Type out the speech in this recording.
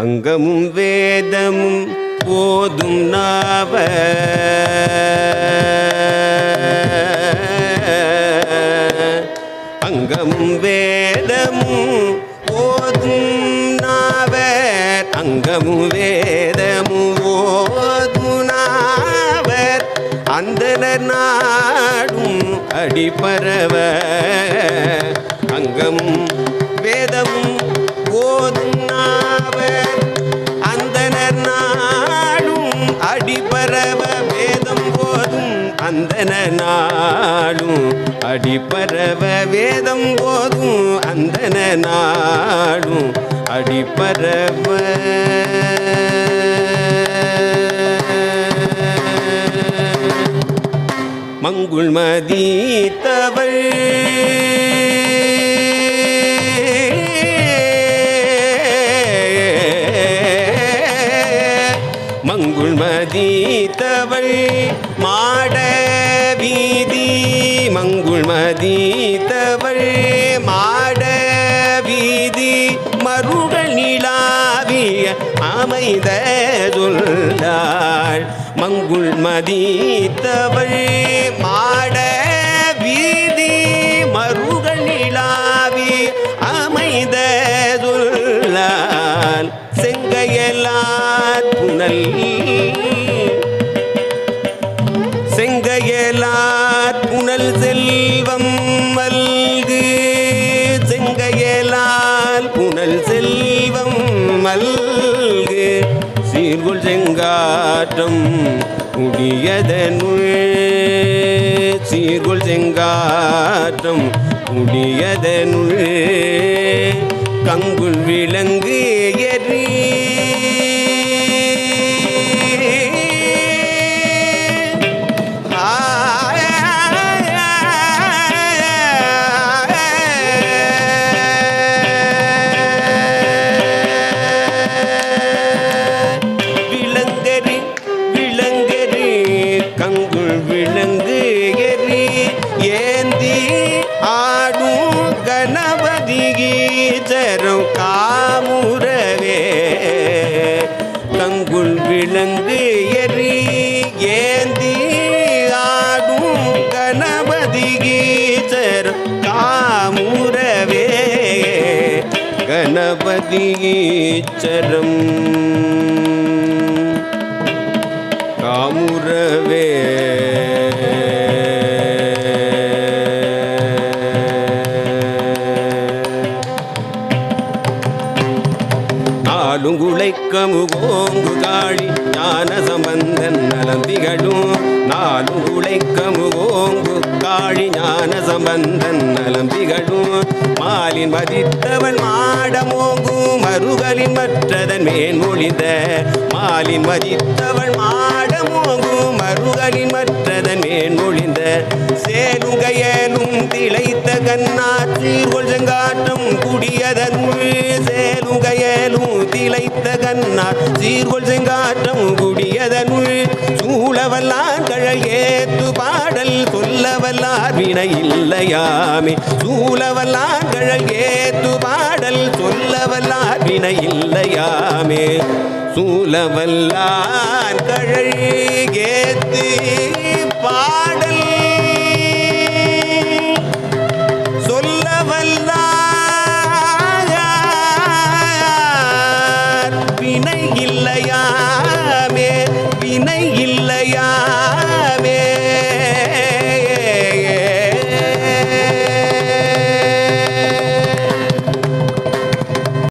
அங்கமும் வேதமும் போதும் நாவ. அங்கமும் வேதமும் போதும் நாவ. அங்கமும் வேதமும் போதும் நாவர் அந்தனர் நாடும் அடிபரவ. அங்கமும் அடி பரவ வேதம் போதும் அந்தன நாளும். அடி பரவ வேதம் போதும் அந்தன நாடும் அடிபரவ மங்குள் மதித்தவள் மங்குள் மதித்தவள் மாட வீதி மங்குள் மதித்தவள் மாட வீதி மருகள் நிலாவிய அமைத சொல்லாள் மங்குள் மதித்தவள் மாட செங்கையலார் புனல். செங்கையலார் புனல் செல்வம் மல்கு. செங்கையலால் புனல் செல்வம் மல்கு. சீர்குள் செங்காற்றம் குடியதனுள். சீர்குள் செங்காற்றம் குடியதனுள். கங்குள் விலங்கு கீச்சர் காமுறவே கணபதி ஈச்சரம் காமுறவே நாலுங்குளைக்கமுகோங்கு காழி ஞான சம்பந்தன் நலம் திகழும் நாலுங்குளைக்கமுகோங்கு காழி ஞான சம்பந்தன் நலம் திகழும் மாலின் மதித்தவன் மாடமோங்கும் மருகலின் மற்றதன் மேன்மொழிந்த மாலின் மதித்தவன் மாடமோங்கும் மருகலின் மற்றதன் மேன்மொழிந்த சேலுங்கையலும் திளைத்த கண்ணார் சீர்கொள் செங்காட்டும் குடியதனுள் சேலுங்கையலும் திளைத்த கண்ணார் சீர்கொள் செங்காட்டம் குடியதனுள் சூ சொல்லவல்லார் வினை இல்லையாமே சூழவல்லார் கழகேத்து பாடல் சொல்லவல்லார் வினை இல்லையாமே சூழவல்லார் கழகேத்து